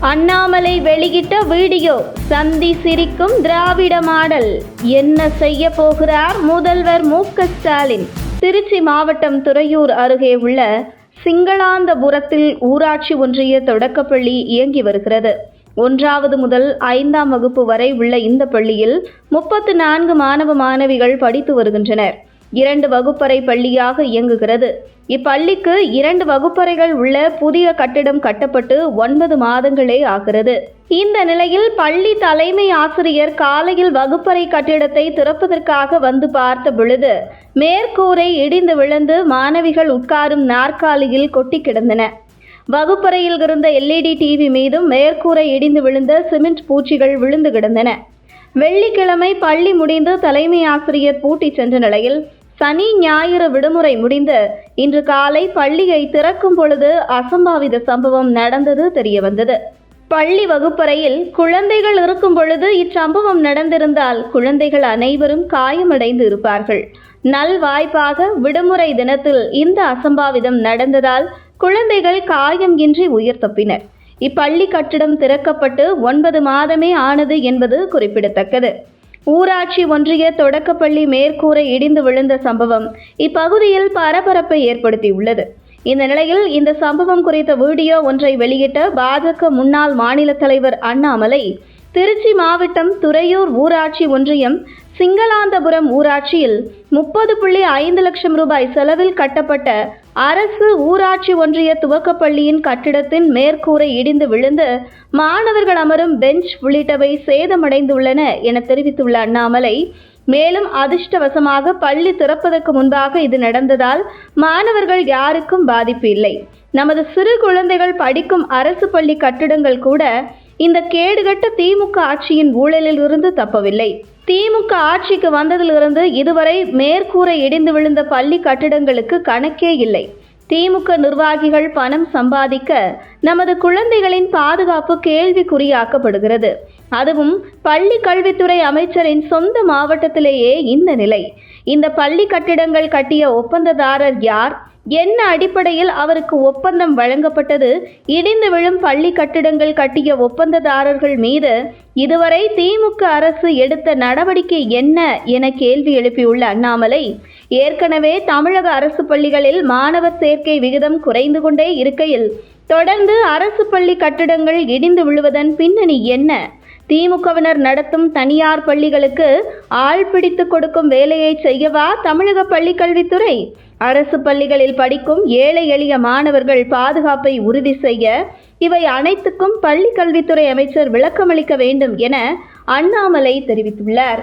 அண்ணாமலை வெளியிட்ட வீடியோ சந்தி சிரிக்கும் திராவிட மாடல். என்ன செய்ய போகிறார் முதல்வர் மு ஸ்டாலின்? திருச்சி மாவட்டம் துறையூர் அருகே உள்ள சிங்களாந்தபுரத்தில் ஊராட்சி ஒன்றிய தொடக்கப்பள்ளி இயங்கி வருகிறது. ஒன்றாவது முதல் ஐந்தாம் வகுப்பு வரை உள்ள இந்த பள்ளியில் முப்பத்து நான்கு மாணவ மாணவிகள் படித்து வருகின்றனர். இரண்டு வகுப்பறை பள்ளியாக இயங்குகிறது. இப்பள்ளிக்கு இரண்டு வகுப்பறைகள் உள்ள புதிய கட்டிடம் கட்டப்பட்டு ஒன்பது மாதங்களே ஆகிறது. இந்த நிலையில் பள்ளி தலைமை ஆசிரியர் காலையில் வகுப்பறை கட்டிடத்தை திறப்பதற்காக வந்து பார்த்த பொழுது மேற்கூரை இடிந்து விழுந்து மாணவிகள் உட்காரும் நாற்காலியில் கொட்டி கிடந்தன. வகுப்பறையில் இருந்த எல்இடி டிவி மீதும் மேற்கூரை இடிந்து விழுந்த சிமெண்ட் பூச்சிகள் விழுந்து கிடந்தன. வெள்ளிக்கிழமை பள்ளி முடிந்து தலைமை ஆசிரியர் பூட்டி சென்ற நிலையில் சனி ஞாயிறு விடுமுறை முடிந்து இன்று காலை பள்ளியை திறக்கும் பொழுது அசம்பாவித சம்பவம் நடந்தது தெரியவந்தது பள்ளி வகுப்பறையில் குழந்தைகள் இருக்கும் பொழுது இச்சம்பவம் நடந்திருந்தால் குழந்தைகள் அனைவரும் காயமடைந்து இருப்பார்கள். நல் வாய்ப்பாக விடுமுறை தினத்தில் இந்த அசம்பாவிதம் நடந்ததால் குழந்தைகள் காயம் இன்றி உயிர் தப்பினர் இப்பள்ளி கட்டிடம் திறக்கப்பட்டு ஒன்பது மாதமே ஆனது என்பது குறிப்பிடத்தக்கது. ஊராட்சி ஒன்றிய தொடக்கப்பள்ளி மேற்கூரை இடிந்து விழுந்த சம்பவம் இப்பகுதியில் பரபரப்பை ஏற்படுத்தியுள்ளது. இந்த நிலையில் இந்த சம்பவம் குறித்த வீடியோ ஒன்றை வெளியிட்ட பாஜக முன்னாள் மாநில தலைவர் அண்ணாமலை திருச்சி மாவட்டம் துறையூர் ஊராட்சி ஒன்றியம் சிங்களாந்தபுரம் ஊராட்சியில் முப்பது புள்ளி ஐந்து லட்சம் ரூபாய் செலவில் கட்டப்பட்ட அரசு ஊராட்சி ஒன்றிய துவக்கப்பள்ளியின் கட்டிடத்தின் மேற்கூரை இடிந்து விழுந்து மாணவர்கள் அமரும் பெஞ்ச் உள்ளிட்டவை சேதமடைந்துள்ளன என தெரிவித்துள்ள அண்ணாமலை மேலும் அதிர்ஷ்டவசமாக பள்ளி திறப்பதற்கு முன்பாக இது நடந்ததால் மாணவர்கள் யாருக்கும் பாதிப்பு இல்லை. நமது சிறு குழந்தைகள் படிக்கும் அரசு பள்ளி கட்டிடங்கள் கூட இந்த கேடுகட்ட திமுக ஆட்சியின் ஊழலில் இருந்து தப்பவில்லை. திமுக ஆட்சிக்கு வந்ததிலிருந்து இதுவரை மேற்கூரை இடிந்து விழுந்த பள்ளி கட்டிடங்களுக்கு கணக்கே இல்லை. திமுக நிர்வாகிகள் பணம் சம்பாதிக்க நமது குழந்தைகளின் பாதுகாப்பு கேள்விக்குறியாக்கப்படுகிறது. அதுவும் பள்ளி கல்வித்துறை அமைச்சரின் சொந்த மாவட்டத்திலேயே இந்த நிலை. இந்த பள்ளி கட்டிடங்கள் கட்டிய ஒப்பந்ததாரர் யார்? என்ன அடிப்படையில் அவருக்கு ஒப்பந்தம் வழங்கப்பட்டது? இடிந்து விழும் பள்ளி கட்டிடங்கள் கட்டிய ஒப்பந்ததாரர்கள் மீது இதுவரை திமுக அரசு எடுத்த நடவடிக்கை என்ன என கேள்வி எழுப்பியுள்ள அண்ணாமலை ஏற்கனவே தமிழக அரசு பள்ளிகளில் மாணவர் சேர்க்கை விகிதம் குறைந்து கொண்டே இருக்கையில் தொடர்ந்து அரசு பள்ளி கட்டிடங்கள் இடிந்து விழுவதன் பின்னணி என்ன? திமுகவினர் நடத்தும் தனியார் பள்ளிகளுக்கு ஆள் பிடித்து கொடுக்கும் வேலையை செய்யவா தமிழக பள்ளிக்கல்வித்துறை? அரசு பள்ளிகளில் படிக்கும் ஏழை எளிய மாணவர்கள் பாதுகாப்பை உறுதி செய்ய இவை அனைத்துக்கும் பள்ளிக்கல்வித்துறை அமைச்சர் விளக்கமளிக்க வேண்டும் என அண்ணாமலை தெரிவித்துள்ளார்.